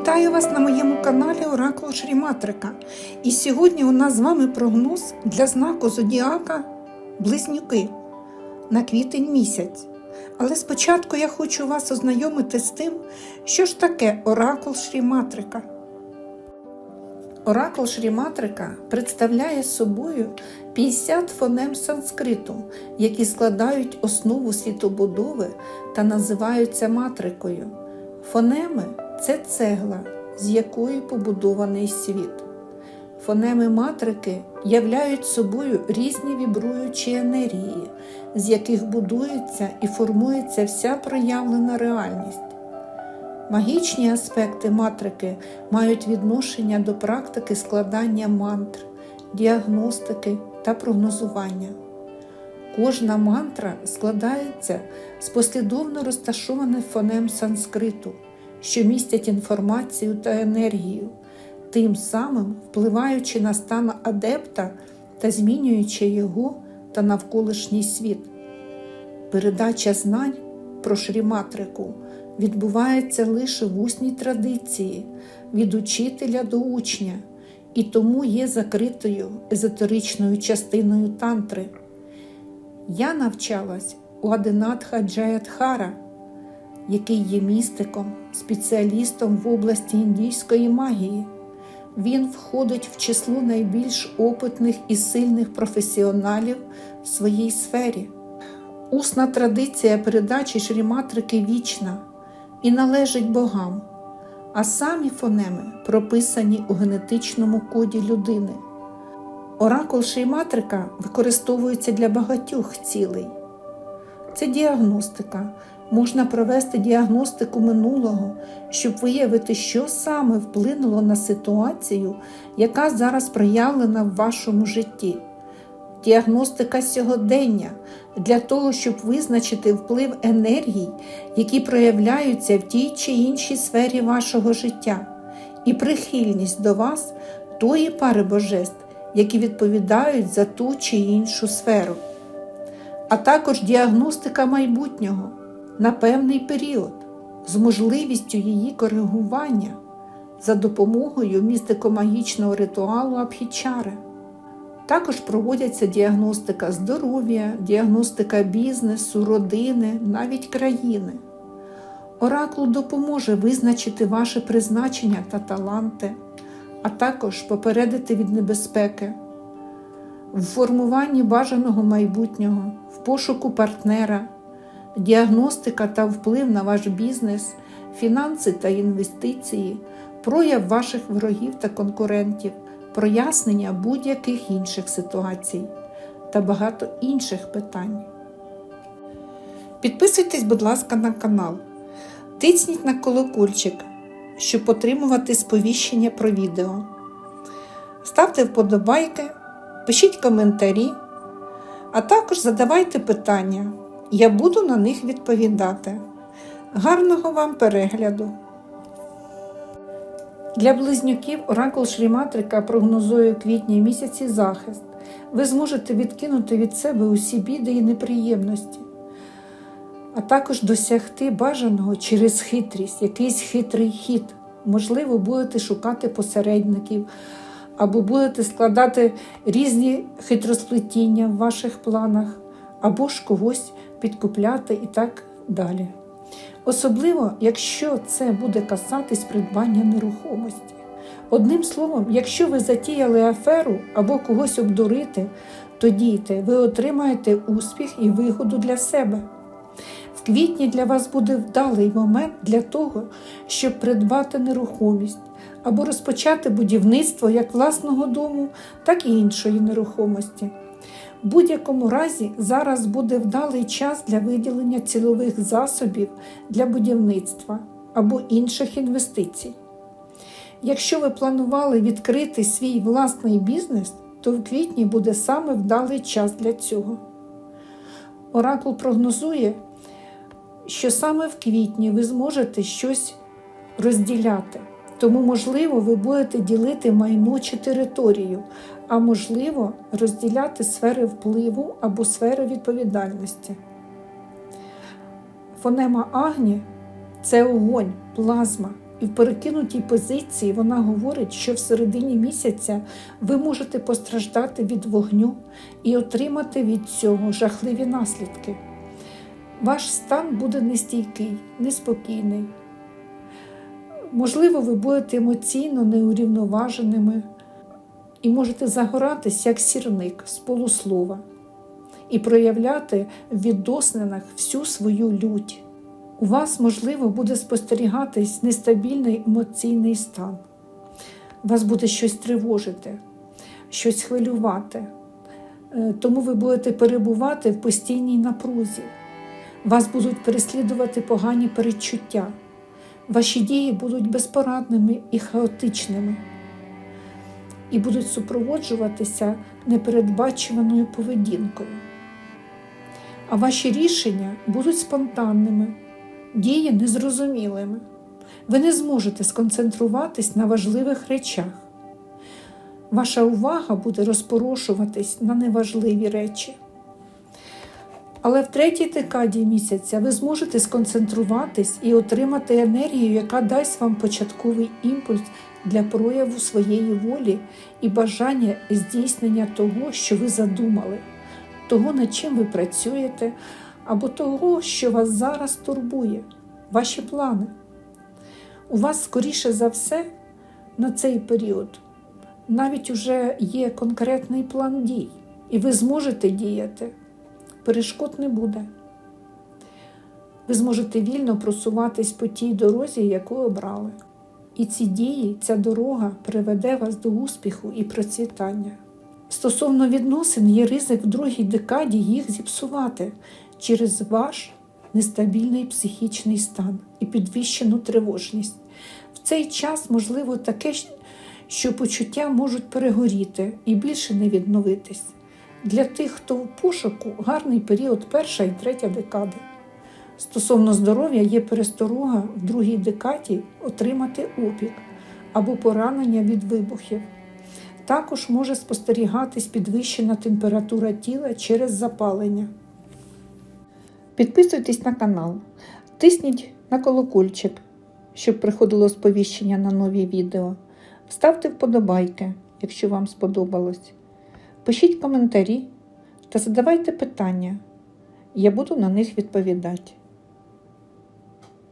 Вітаю вас на моєму каналі Оракул Шріматрика. І сьогодні у нас з вами прогноз для знаку Зодіака Близнюки на квітень місяць. Але спочатку я хочу вас ознайомити з тим, що ж таке Оракул Шріматрика. Оракул Шріматрика представляє собою 50 фонем санскриту, які складають основу світобудови та називаються матрикою. Фонеми це цегла, з якої побудований світ. Фонеми матрики являють собою різні вібруючі енергії, з яких будується і формується вся проявлена реальність. Магічні аспекти матрики мають відношення до практики складання мантр, діагностики та прогнозування. Кожна мантра складається з послідовно розташованих фонем санскриту, що містять інформацію та енергію, тим самим впливаючи на стан адепта та змінюючи його та навколишній світ. Передача знань про шріматрику відбувається лише в усній традиції від учителя до учня і тому є закритою езотеричною частиною тантри. Я навчалась у Адинатха Джаядхара, який є містиком, спеціалістом в області індійської магії. Він входить в число найбільш опитних і сильних професіоналів в своїй сфері. Усна традиція передачі шріматрики вічна і належить богам, а самі фонеми прописані у генетичному коді людини. Оракул шріматрика використовується для багатьох цілей. Це діагностика. Можна провести діагностику минулого, щоб виявити, що саме вплинуло на ситуацію, яка зараз проявлена в вашому житті. Діагностика сьогодення для того, щоб визначити вплив енергій, які проявляються в тій чи іншій сфері вашого життя, і прихильність до вас тої пари божеств, які відповідають за ту чи іншу сферу, а також діагностика майбутнього на певний період з можливістю її коригування за допомогою містико-магічного ритуалу Абхічари. Також проводяться діагностика здоров'я, діагностика бізнесу, родини, навіть країни. Оракул допоможе визначити ваше призначення та таланти, а також попередити від небезпеки, в формуванні бажаного майбутнього, в пошуку партнера, діагностика та вплив на ваш бізнес, фінанси та інвестиції, прояв ваших ворогів та конкурентів прояснення будь-яких інших ситуацій та багато інших питань. Підписуйтесь, будь ласка, на канал, тисніть на колокольчик, щоб отримувати сповіщення про відео. Ставте вподобайки, пишіть коментарі, а також задавайте питання. Я буду на них відповідати. Гарного вам перегляду! Для близнюків оракул Шріматрика прогнозує у квітні місяці захист. Ви зможете відкинути від себе усі біди і неприємності, а також досягти бажаного через хитрість, якийсь хитрий хід. Можливо, будете шукати посередників, або будете складати різні хитросплетіння в ваших планах, або ж когось підкупляти і так далі. Особливо, якщо це буде касатись придбання нерухомості. Одним словом, якщо ви затіяли аферу або когось обдурити, то дійте, ви отримаєте успіх і вигоду для себе. В квітні для вас буде вдалий момент для того, щоб придбати нерухомість або розпочати будівництво як власного дому, так і іншої нерухомості. В будь-якому разі зараз буде вдалий час для виділення цілових засобів для будівництва або інших інвестицій. Якщо ви планували відкрити свій власний бізнес, то в квітні буде саме вдалий час для цього. Оракул прогнозує, що саме в квітні ви зможете щось розділяти. Тому, можливо, ви будете ділити майно чи територію, а можливо, розділяти сфери впливу або сфери відповідальності. Фонема Агні це огонь, плазма, І в перекинутій позиції вона говорить, що в середині місяця ви можете постраждати від вогню і отримати від цього жахливі наслідки. Ваш стан буде нестійкий, неспокійний. Можливо, ви будете емоційно неурівноваженими і можете загоратись як сірник з полуслова і проявляти в відносинах всю свою лють. У вас, можливо, буде спостерігатись нестабільний емоційний стан. Вас буде щось тривожити, щось хвилювати. Е, Тому ви будете перебувати в постійній напрузі. Вас будуть переслідувати погані передчуття. Ваші дії будуть безпорадними і хаотичними і будуть супроводжуватися непередбачуваною поведінкою. А ваші рішення будуть спонтанними, дії незрозумілими. Ви не зможете сконцентруватись на важливих речах. Ваша увага буде розпорошуватись на неважливі речі. Але в третій декаді місяця ви зможете сконцентруватись і отримати енергію, яка дасть вам початковий імпульс для прояву своєї волі і бажання здійснення того, що ви задумали, того, над чим ви працюєте, або того, що вас зараз турбує, ваші плани. У вас, скоріше за все, на цей період навіть уже є конкретний план дій, і ви зможете діяти. Перешкод не буде. Ви зможете вільно просуватись по тій дорозі, яку обрали. І ці дії, ця дорога приведе вас до успіху і процвітання. Стосовно відносин, є ризик в другій декаді їх зіпсувати через ваш нестабільний психічний стан і підвищену тривожність. В цей час можливо таке, що почуття можуть перегоріти і більше не відновитись. Для тих, хто в пошуку, гарний період перша і третя декади. Стосовно здоров'я є пересторога в другій декаді отримати опік або поранення від вибухів. Також може спостерігатись підвищена температура тіла через запалення. Підписуйтесь на канал, тисніть на колокольчик, щоб приходило сповіщення на нові відео. Ставте вподобайки, якщо вам сподобалось. Пишіть коментарі та задавайте питання. Я буду на них відповідати.